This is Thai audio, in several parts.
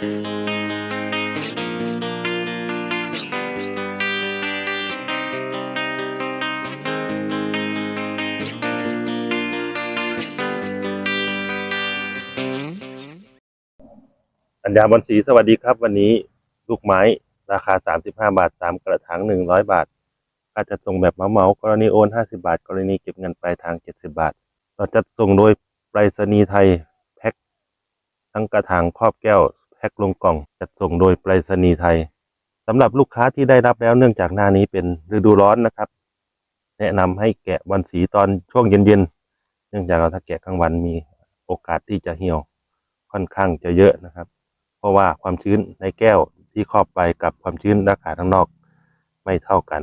อัญญาบอลศรีสวัสดีครับ วันนี้ลูกไม้ราคา 35 บาท 3 กระถาง 100 บาทค่าจะส่งแบบเหมากรณีโอน 50 บาท กรณีเก็บเงินปลายทาง 70 บาทเราจะส่งโดยไปรษณีย์ไทย แพ็คทั้งกระถางครอบแก้ว แพ็คลงกล่องจัดส่งโดยไปรษณีย์ไทยสำหรับลูกค้าที่ได้รับแล้วเนื่องจากหน้านี้เป็นฤดูร้อนนะครับ แนะนำให้แกะบอลสีตอนช่วงเย็นๆเนื่องจากเราถ้าแกะกลางวันมีโอกาสที่จะเหี่ยวค่อนข้างจะเยอะนะครับ เพราะว่าความชื้นในแก้วที่ครอบไปกับความชื้นอากาศข้างนอกไม่เท่ากัน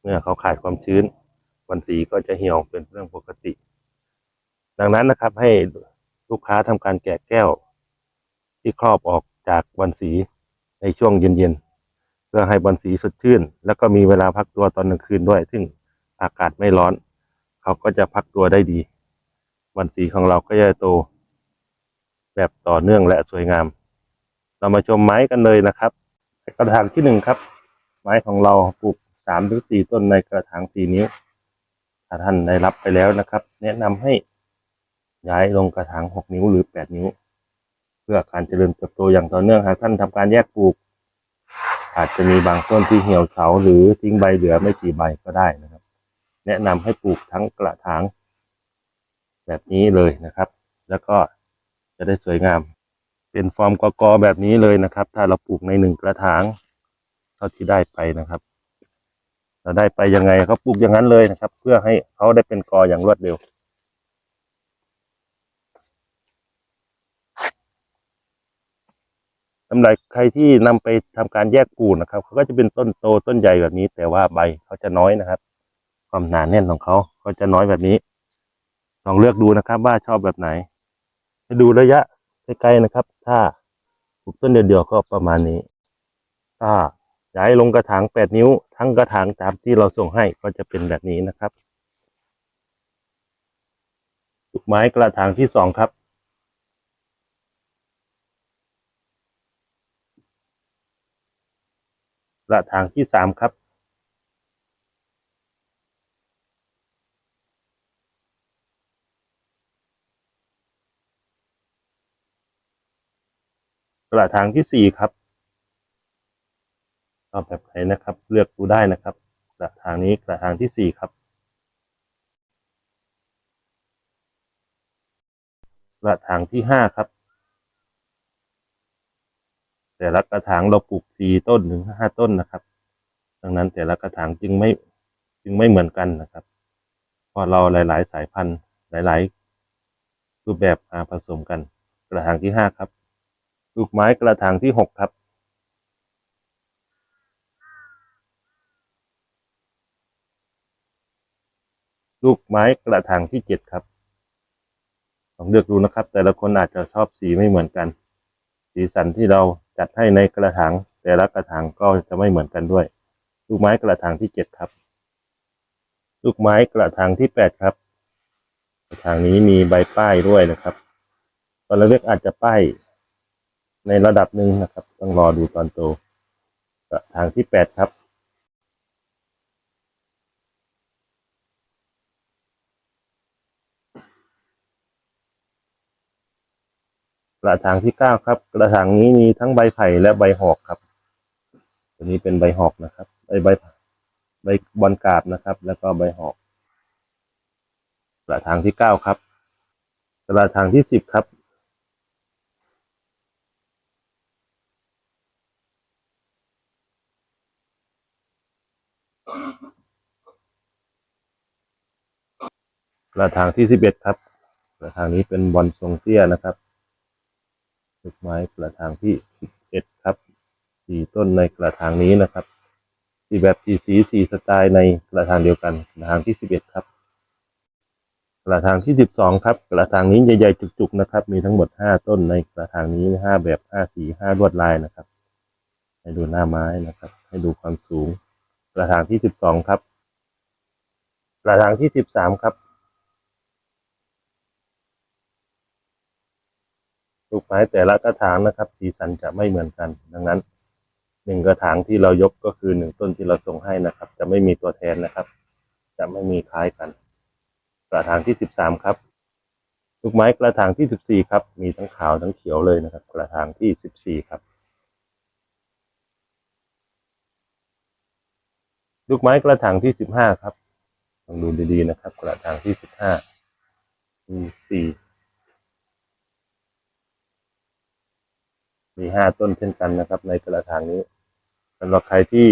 เมื่อเขาขาดความชื้น วันสีก็จะเหี่ยวเป็นเรื่องปกติ ดังนั้นนะครับให้ลูกค้าทำการแกะแก้ว ที่ครอบออกจากวันสีในช่วงเย็นๆ เพื่อให้บอลสีสดชื่น แล้วก็มีเวลาพักตัวตอนกลางคืนด้วย ซึ่งอากาศไม่ร้อน เขาก็จะพักตัวได้ดีวันสีของเราก็จะโต แบบต่อเนื่องและสวยงาม เรามาชมไม้กันเลยนะครับ กระถางที่หนึ่งครับ ไม้ของเราปลูกสามถึงสี่ต้นในกระถางสี่นิ้วถ้าท่านได้รับไปแล้วนะครับ แนะนำให้ย้ายลงกระถางหกนิ้วหรือแปดนิ้ว เพื่อการเจริญเติบโตอย่างต่อเนื่องหากท่านทำการแยกปลูก อาจจะมีบางต้นที่เหี่ยวเฉาหรือทิ้งใบเหลือไม่กี่ใบก็ได้นะครับ แนะนำให้ปลูกทั้งกระถางแบบนี้เลยนะครับ แล้วก็จะได้สวยงาม เป็นฟอร์มกกอแบบนี้เลยนะครับ ถ้าเราปลูกในหนึ่งกระถางเท่าที่ได้ไปนะครับ เราได้ไปยังไงเขาปลูกอย่างนั้นเลยนะครับ เพื่อให้เขาได้เป็นกออย่างรวดเร็ว สำหรับใครที่นำไปทำการแยกปลูกนะครับเขาก็จะเป็นต้นโตต้นใหญ่แบบนี้ แต่ว่าใบเขาจะน้อยนะครับ ความหนาแน่นของเขาเขาจะน้อยแบบนี้ลองเลือกดูนะครับ ว่าชอบแบบไหนให้ดูระยะใกล้ๆนะครับ ถ้าปลูกต้นเดียวๆก็ประมาณนี้ถ้าย้ายลงกระถางแปดนิ้ว ทั้งกระถางตามที่เราส่งให้ก็จะเป็นแบบนี้นะครับลูกไม้กระถางที่สองครับ ระถางที่สามครับกระถางที่สี่ครับชอบแบบไหนนะครับ เลือกดูได้นะครับกระถางนี้กระถางที่สี่ครับกระถางที่ห้าครับ แต่ละกระถางเราปลูกสี่ต้นถึงห้าต้นนะครับ ดังนั้นแต่ละกระถางจึงไม่จึงไม่เหมือนกันนะครับเพราะเราหลาย ๆ สายพันธุ์หลาย ๆ รูปแบบมาผสมกัน กระถางที่ห้าครับลูกไม้กระถางที่หกครับลูกไม้กระถางที่เจ็ดครับลองเลือกดูนะครับ แต่ละคนอาจจะชอบสีไม่เหมือนกัน สีสันที่เราจัดให้ในกระถางแต่ละกระถางก็จะไม่เหมือนกันด้วย ลูกไม้กระถางที่เจ็ดครับ ลูกไม้กระถางที่แปดครับ กระถางนี้มีใบป้ายด้วยนะครับตอนเล็กอาจจะป้ายในระดับหนึ่งนะครับ ต้องรอดูตอนโตกระถางที่แปดครับ กระถางที่เก้าครับ กระถางนี้มีทั้งใบไผ่และใบหอกครับ ตัวนี้เป็นใบหอกนะครับใบใบใบบอลกาบนะครับ แล้วก็ใบหอก กระถางที่เก้าครับ กระถางที่สิบครับ กระถางที่สิบเอ็ดครับ กระถางนี้เป็นบอลทรงเตี้ยนะครับ ลูกไม้กระถางที่สิบเอ็ดครับสี่ต้นในกระถางนี้นะครับสี่แบบสี่สีสี่สไตล์ในกระถางเดียวกันกระถางที่สิบเอ็ดครับ กระถางที่สิบสองครับกระถางนี้ใหญ่ๆจุกๆนะครับ มีทั้งหมดห้าต้นในกระถางนี้ห้าแบบห้าสีห้าลวดลายนะครับ ให้ดูหน้าไม้นะครับ ให้ดูความสูง กระถางที่สิบสองครับ กระถางที่สิบสามครับ ลูกไม้แต่ละกระถางนะครับ สีสันจะไม่เหมือนกัน ดังนั้นหนึ่งกระถางที่เรายกก็คือหนึ่งต้นที่เราส่งให้นะครับ จะไม่มีตัวแทนนะครับ จะไม่มีคล้ายกัน กระถางที่สิบสามครับลูกไม้กระถางที่สิบสี่ครับ มีทั้งขาวทั้งเขียวเลยนะครับ กระถางที่สิบสี่ครับ ลูกไม้กระถางที่สิบห้าครับลองดูดีๆนะครับ กระถางที่สิบห้ามีสี่ มีห้าต้นเช่นกันนะครับ ในกระถางนี้สำหรับใครที่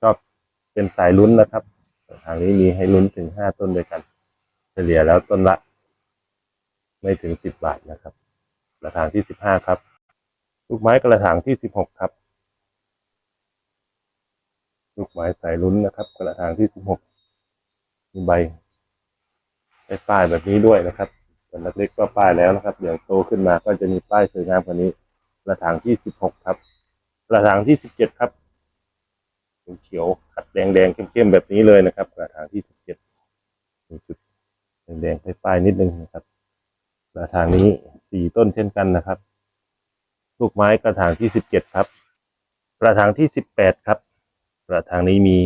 ชอบเป็นสายลุ้นนะครับกระถางนี้มีให้ลุ้นถึงห้าต้นด้วยกัน เฉลี่ยแล้วต้นละ ไม่ถึงสิบบาทนะครับ กระถางที่สิบห้าครับ ลูกไม้กระถางที่สิบหกครับ ลูกไม้สายลุ้นนะครับ กระถางที่สิบหกมีใบไอ้ป้ายแบบนี้ด้วยนะครับตอนเล็กๆก็ป้ายแล้วนะครับ เดี๋ยวโตขึ้นมาก็จะมีป้ายสวยงามกว่านี้ กระถางที่สิบหกครับ กระถางที่สิบเจ็ดครับเป็นเขียวขัดแดงๆเข้มๆแบบนี้เลยนะครับ กระถางที่สิบเจ็ดมีจุดแดงๆป้ายๆนิดนึงนะครับ กระถางนี้สี่ต้นเช่นกันนะครับ ลูกไม้กระถางที่สิบเจ็ดครับ กระถางที่สิบแปดครับ กระถางนี้มี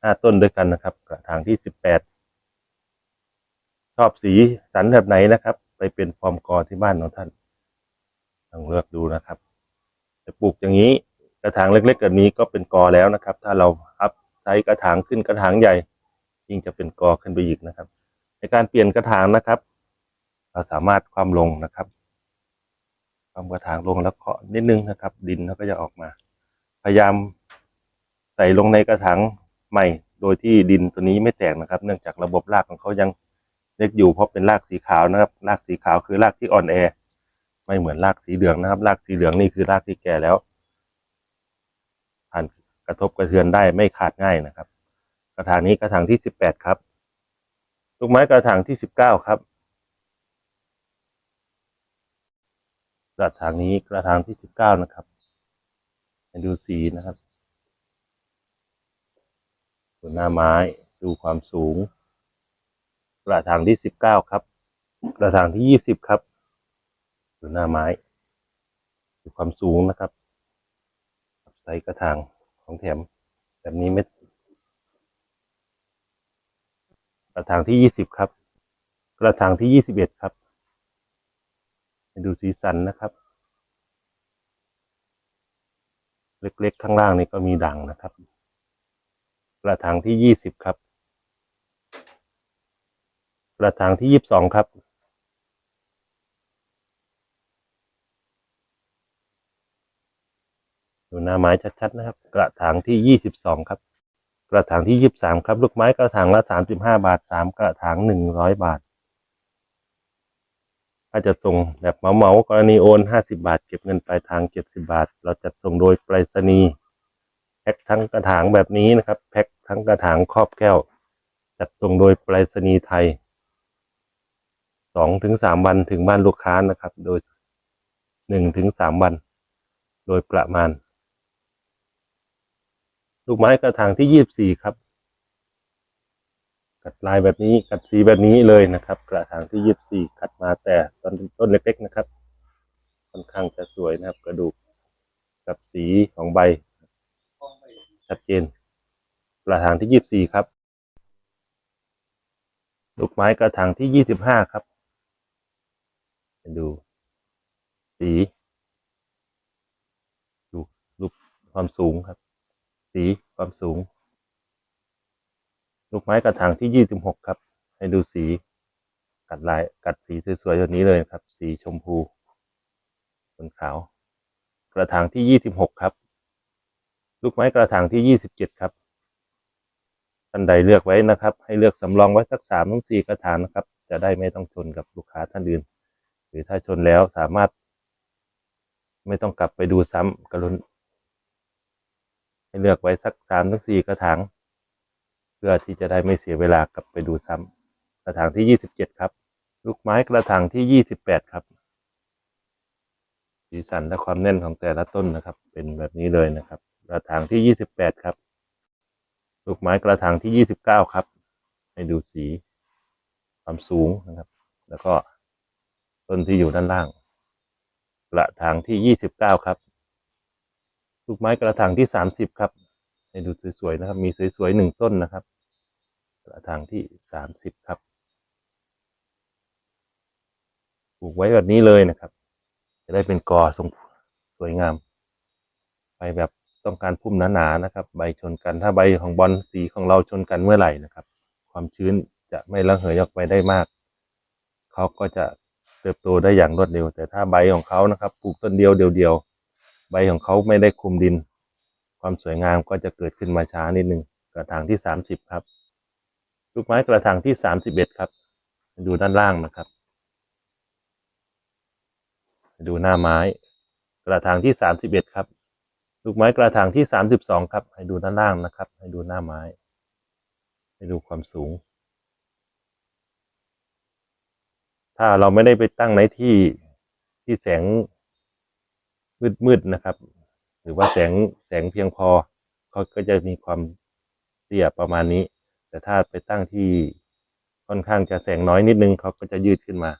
ห้าต้นด้วยกันนะครับ กระถางที่สิบแปดชอบสีสันแบบไหนนะครับ ไปเป็นฟอร์มกอที่บ้านของท่าน ลองเลือกดูนะครับจะปลูกอย่างนี้กระถางเล็กๆแบบนี้ก็เป็นกอแล้วนะครับ ถ้าเราอัพไซส์กระถางขึ้นกระถางใหญ่ยิ่งจะเป็นกอขึ้นไปอีกนะครับ ในการเปลี่ยนกระถางนะครับ เราสามารถความลงนะครับความกระถางลงแล้วเคาะนิดนึงนะครับ ดินเขาก็จะออกมา พยายามใส่ลงในกระถางใหม่ โดยที่ดินตัวนี้ไม่แตกนะครับ เนื่องจากระบบรากของเขายังเล็กอยู่เพราะเป็นรากสีขาวนะครับรากสีขาวคือรากที่อ่อนแอ ไม่เหมือนรากสีเหลืองนะครับ รากสีเหลืองนี่คือรากที่แก่แล้วผ่านกระทบกระเทือนได้ไม่ขาดง่ายนะครับ กระถางนี้กระถางที่สิบแปดครับลูกไม้กระถางที่สิบเก้าครับ กระถางนี้กระถางที่สิบเก้านะครับดูสีนะครับดูหน้าไม้ดูความสูง กระถางที่สิบเก้าครับ กระถางที่ยี่สิบครับ ดูหน้าไม้ดูความสูงนะครับใส่กระถางของแถม แบบนี้ไม่กระถางที่ยี่สิบครับ กระถางที่ยี่สิบเอ็ดครับให้ดูสีสันนะครับ เล็กๆข้างล่างนี่ก็มีด่างนะครับ กระถางที่ยี่สิบครับ กระถางที่ยี่สิบสองครับ หน้าไม้ชัดๆนะครับ กระถางที่ยี่สิบสองครับ กระถางที่ยี่สิบสามครับลูกไม้กระถางละสามสิบห้าบาทสามกระถางหนึ่งร้อยบาท ถ้าจะส่งแบบเหมาๆกรณีโอนห้าสิบาท เก็บเงินปลายทางเจ็ดสิบาท เราจะส่งโดยไปรษณีย์แพ็คทั้งกระถางแบบนี้นะครับ แพ็คทั้งกระถางครอบแก้ว จัดส่งโดยไปรษณีย์ไทยสองถึงสามวันถึงบ้านลูกค้านะครับ โดยหนึ่งถึงสามวัน โดยประมาณ ลูกไม้กระถางที่ยี่สิบสี่ครับ กัดลายแบบนี้กัดสีแบบนี้เลยนะครับ กระถางที่ยี่สิบสี่กัดมาแต่ตอนต้นเล็กๆนะครับ ค่อนข้างจะสวยนะครับ กระดูกกับสีของใบ ชัดเจน กระถางที่ยี่สิบสี่ครับ ลูกไม้กระถางที่ยี่สิบห้าครับไปดูสีดูรูปความสูงครับ สีความสูง ลูกไม้กระถางที่ยี่สิบหกครับ ให้ดูสี กัดลายกัดสีสวยๆแบบนี้เลยครับ สีชมพูบนขาว กระถางที่ยี่สิบหกครับ ลูกไม้กระถางที่ยี่สิบเจ็ดครับท่านใดเลือกไว้นะครับ ให้เลือกสำรองไว้สักสามถึงสี่กระถางนะครับ จะได้ไม่ต้องชนกับลูกค้าท่านอื่น หรือถ้าชนแล้วสามารถ ไม่ต้องกลับไปดูซ้ำกรุณ ให้เลือกไว้สักสามถึงสี่กระถาง เพื่อที่จะได้ไม่เสียเวลากลับไปดูซ้ำกระถางที่ยี่สิบเจ็ดครับ ลูกไม้กระถางที่ยี่สิบแปดครับ สีสันและความแน่นของแต่ละต้นนะครับ เป็นแบบนี้เลยนะครับ กระถางที่ยี่สิบแปดครับ ลูกไม้กระถางที่ยี่สิบเก้าครับ ให้ดูสีความสูงนะครับ แล้วก็ต้นที่อยู่ด้านล่าง กระถางที่ยี่สิบเก้าครับ ลูกไม้กระถางที่สามสิบครับ ให้ดูสวยๆนะครับ มีสวยๆหนึ่งต้นนะครับ กระถางที่สามสิบครับ ปลูกไว้แบบนี้เลยนะครับ จะได้เป็นกอทรงสวยงาม ไปแบบต้องการพุ่มหนาๆนะครับ ใบชนกัน ถ้าใบของบอลสีของเราชนกันเมื่อไหร่นะครับ ความชื้นจะไม่ระเหยออกไปได้มาก เขาก็จะเติบโตได้อย่างรวดเร็ว แต่ถ้าใบของเขานะครับ ปลูกต้นเดียวเดียวๆ ใบของเขาไม่ได้คุมดิน ความสวยงามก็จะเกิดขึ้นมาช้านิดนึงกระถางที่สามสิบครับ ลูกไม้กระถางที่สามสิบเอ็ดครับดูด้านล่างนะครับ ดูหน้าไม้ กระถางที่สามสิบเอ็ดครับ ลูกไม้กระถางที่สามสิบสองครับ ให้ดูด้านล่างนะครับ ให้ดูหน้าไม้ ให้ดูความสูง ถ้าเราไม่ได้ไปตั้งในที่ที่แสง มืดๆนะครับ หรือว่าแสงแสงเพียงพอเขาก็จะมีความเตี้ยประมาณนี้ แต่ถ้าไปตั้งที่ค่อนข้างจะแสงน้อยนิดนึงเขาก็จะยืดขึ้นมา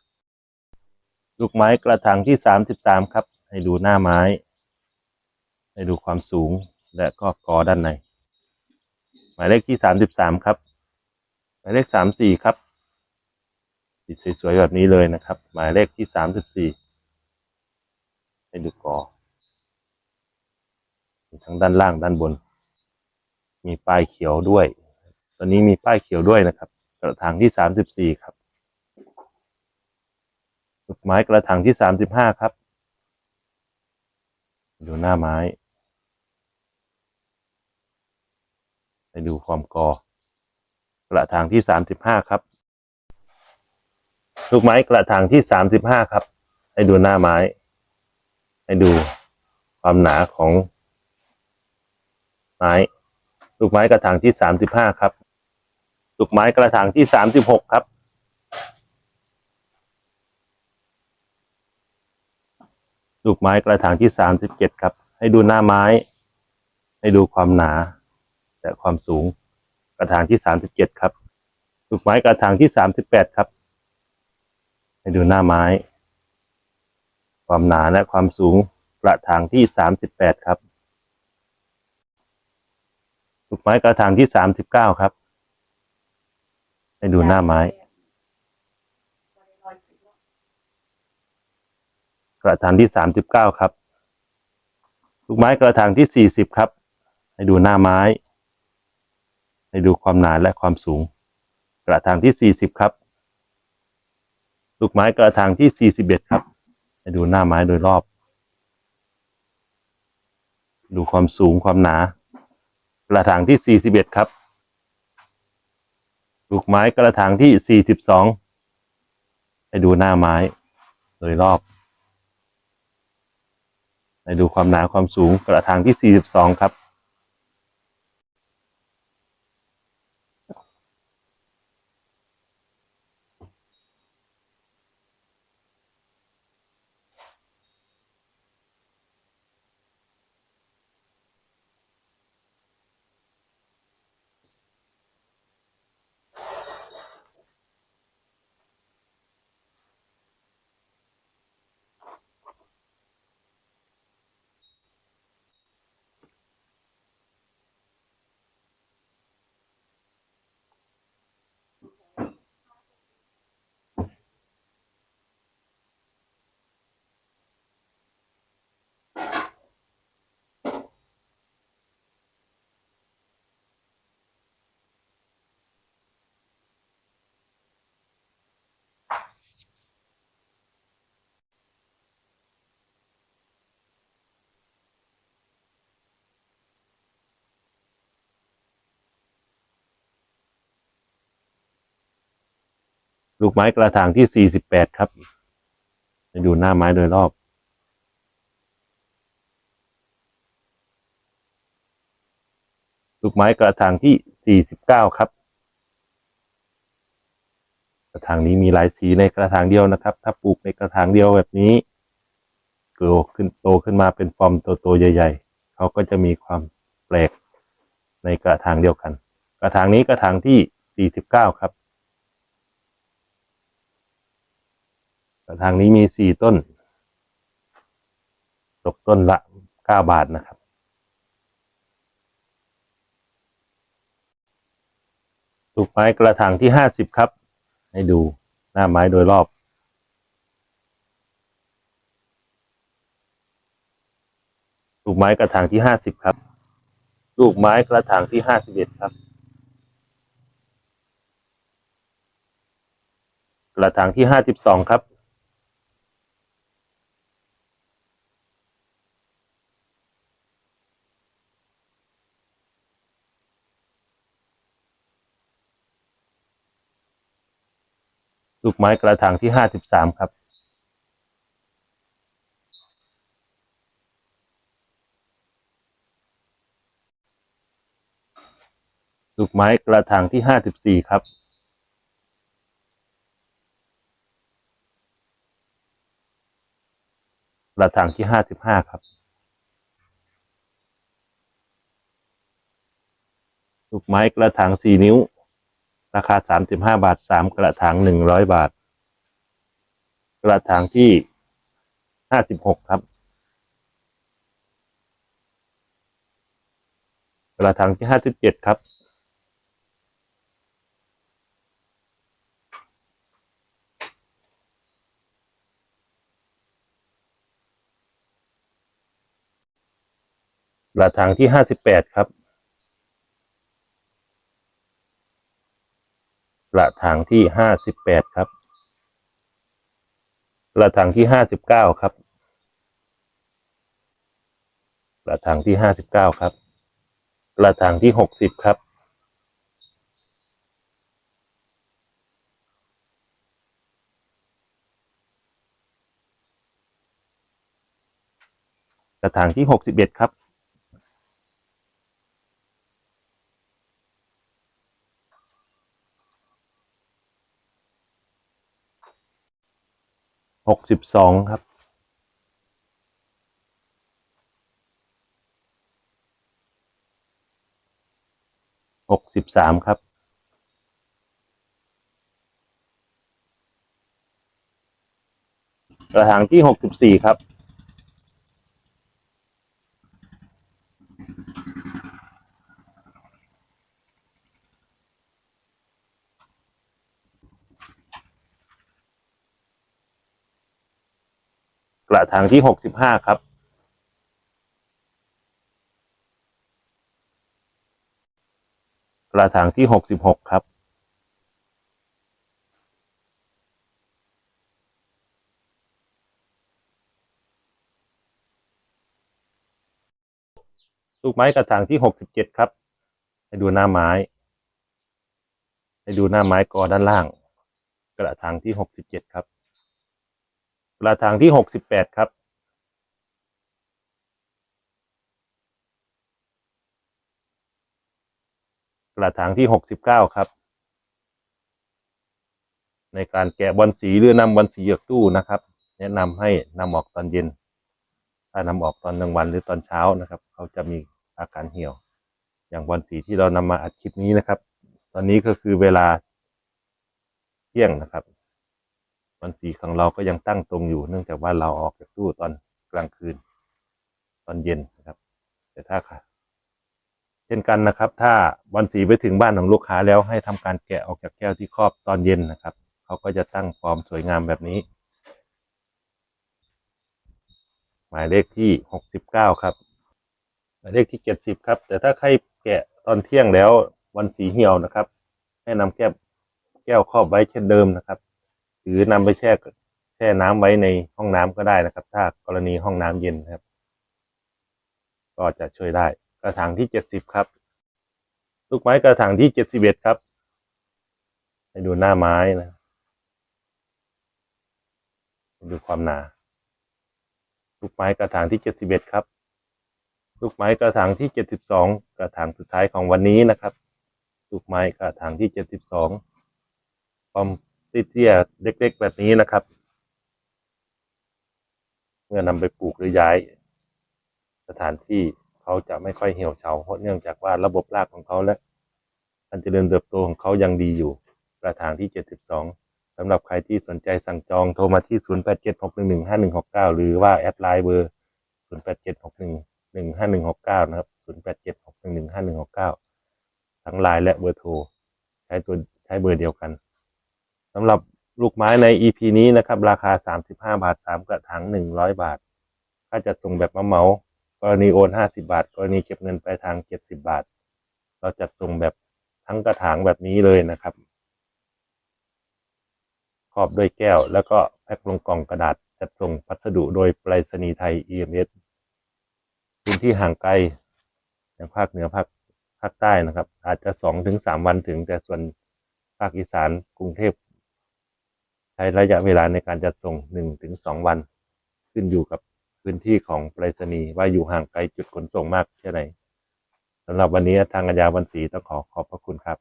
ลูกไม้กระถางที่สามสิบสามครับ ให้ดูหน้าไม้ ให้ดูความสูงและก็กอด้านใน หมายเลขที่สามสิบสามครับ หมายเลขสามสี่ครับติดสวยๆแบบนี้เลยนะครับ หมายเลขที่สามสิบสี่ ให้ดูกอทั้งด้านล่างด้านบน มีป้ายเขียวด้วย ตอนนี้มีป้ายเขียวด้วยนะครับ กระถางที่สามสิบสี่ครับลูกไม้กระถางที่สามสิบห้าครับ ดูหน้าไม้ไปดูความกอกระถางที่สามสิบห้าครับ ลูกไม้กระถางที่สามสิบห้าครับ ให้ดูหน้าไม้ ให้ดูความหนาของ ไม้ลูกไม้กระถางที่สามสิบห้าครับลูกไม้กระถางที่สามสิบหกครับ ลูกไม้กระถางที่สามสิบเจ็ดครับ ให้ดูหน้าไม้ ให้ดูความหนา และความสูง กระถางที่สามสิบเจ็ดครับ ลูกไม้กระถางที่สามสิบแปดครับ ให้ดูหน้าไม้ ความหนาและความสูงกระถางที่สามสิบแปดครับลูกไม้กระถางที่สามสิบเก้าครับ ให้ดูหน้าไม้ กระถางที่สามสิบเก้าครับ ลูกไม้กระถางที่สี่สิบครับ ให้ดูหน้าไม้ ให้ดูความหนาและความสูง กระถางที่สี่สิบครับ ลูกไม้กระถางที่สี่สิบเอ็ดครับ ให้ดูหน้าไม้โดยรอบ ดูความสูงความหนา กระถางที่ 41 ครับ ลูกไม้กระถางที่ 42 ให้ดูหน้าไม้โดยรอบ ให้ดูความหนาความสูงกระถางที่ 42 ครับ ลูกไม้กระถางที่สี่สิบแปดครับให้ดูหน้าไม้โดยรอบ ลูกไม้กระถางที่สี่สิบเก้าครับ กระถางนี้มีหลายสีในกระถางเดียวนะครับ ถ้าปลูกในกระถางเดียวแบบนี้โตขึ้นโตขึ้นมาเป็นฟอร์มโตๆใหญ่ ๆ เขาก็จะมีความแปลกในกระถางเดียวกัน กระถางนี้กระถางที่สี่สิบเก้าครับ กระถางนี้มีสี่ต้น ตกต้นละเก้าบาทนะครับลูกไม้กระถางที่ห้าสิบครับ ให้ดูหน้าไม้โดยรอบลูกไม้กระถางที่ห้าสิบครับ ลูกไม้กระถางที่ห้าสิบเอ็ดครับ กระถางที่ห้าสิบสองครับ ลูกไม้กระถางที่ห้าสิบสามครับ ลูกไม้กระถางที่ห้าสิบสี่ครับกระถางที่ห้าสิบห้าครับ ลูกไม้กระถางสี่นิ้ว ราคาสามสิบห้าบาทสามกระถางหนึ่งร้อยบาท กระถางที่ห้าสิบหกครับ กระถางที่ห้าสิบเจ็ดครับ กระถางที่ห้าสิบแปดครับ กระถางที่ห้าสิบแปดครับ กระถางที่ห้าสิบเก้าครับ กระถางที่ห้าสิบเก้าครับ กระถางที่หกสิบครับ กระถางที่หกสิบเอ็ดครับ หกสิบสองครับหกสิบสามครับกระถางที่หกสิบสี่ครับ ระถางที่หกสิบห้าครับ กระถางที่หกสิบหกครับ ลูกไม้กระถางที่หกสิบเจ็ดครับ ให้ดูหน้าไม้ ให้ดูหน้าไม้กอด้านล่าง กระถางที่หกสิบเจ็ดครับ กระถางที่หกสิบแปดครับกระถางที่หกสิบเก้าครับ ในการแกะบอลสีหรือนำบอลสีเหยือกตู้นะครับ แนะนำให้นำออกตอนเย็น ถ้านำออกตอนกลางวันหรือตอนเช้านะครับ เขาจะมีอาการเหี่ยว อย่างบอลสีที่เรานำมาอัดคลิปนี้นะครับ ตอนนี้ก็คือเวลาเที่ยงนะครับ บอลสีของเราก็ยังตั้งตรงอยู่ เนื่องจากว่าเราออกจากตู้ตอนกลางคืน ตอนเย็นนะครับ แต่ถ้าค่ะ เช่นกันนะครับ ถ้าบอลสีไปถึงบ้านของลูกค้าแล้วให้ทำการแกะออกจากแก้วที่ครอบตอนเย็นนะครับเขาก็จะตั้งฟอร์มสวยงามแบบนี้ หมายเลขที่หกสิบเก้าครับ หมายเลขที่เจ็ดสิบครับ แต่ถ้าใครแกะตอนเที่ยงแล้ววันสีเหี่ยวนะครับ ให้นำแก้วแก้วครอบไว้เช่นเดิมนะครับ หรือนำไปแช่แช่น้ำไว้ในห้องน้ำก็ได้นะครับ ถ้ากรณีห้องน้ำเย็นครับ ก็จะช่วยได้ กระถางที่เจ็ดสิบครับ ลูกไม้กระถางที่เจ็ดสิบเอ็ดครับให้ดูหน้าไม้นะดูความหนา ลูกไม้กระถางที่เจ็ดสิบเอ็ดครับ ลูกไม้กระถางที่เจ็ดสิบสองกระถางสุดท้ายของวันนี้นะครับ ลูกไม้กระถางที่เจ็ดสิบสองความ เตี้ยๆเล็ก ๆ แบบนี้นะครับ เมื่อนำไปปลูกหรือย้าย สถานที่เขาจะไม่ค่อยเหี่ยวเฉาเพราะเนื่องจากว่าระบบรากของเขาและการเจริญเติบโตของเขายังดีอยู่ กระถางที่ 72สำหรับใครที่สนใจสั่งจองโทรมาที่ 0876115169 หรือว่าแอดไลน์เบอร์ 0 8 7 6 1 1 5 1 6 9 นะครับ 0 8 7 6 1 1 5 1 6 9 ทั้งไลน์และเบอร์โทร ใช้ตัวใช้เบอร์เดียวกัน สำหรับลูกไม้ใน EP นี้นะครับ ราคา 35 บาท 3 กระถาง100 บาทถ้าจะส่งแบบเหมากรณีโอน 50 บาท กรณีเก็บเงินปลายทาง 70 บาท เราจัดส่งแบบทั้งกระถางแบบนี้เลยนะครับ ครอบด้วยแก้ว แล้วก็แพ็คลงกล่องกระดาษจัดส่งพัสดุโดยไปรษณีย์ไทย EMS พื้นที่ห่างไกลอย่างภาคเหนือภาคภาคใต้นะครับ อาจจะสองถึงสามวันถึงแต่ส่วนภาคอีสานกรุงเทพ ใช้ระยะเวลาในการจัดส่งหนึ่งถึงสองวัน ขึ้นอยู่กับพื้นที่ของไปรษณีย์ว่าอยู่ห่างไกลจุดขนส่งมากแค่ไหนสำหรับวันนี้ทางอัญญาวันศรีต้องขอขอบพระคุณครับ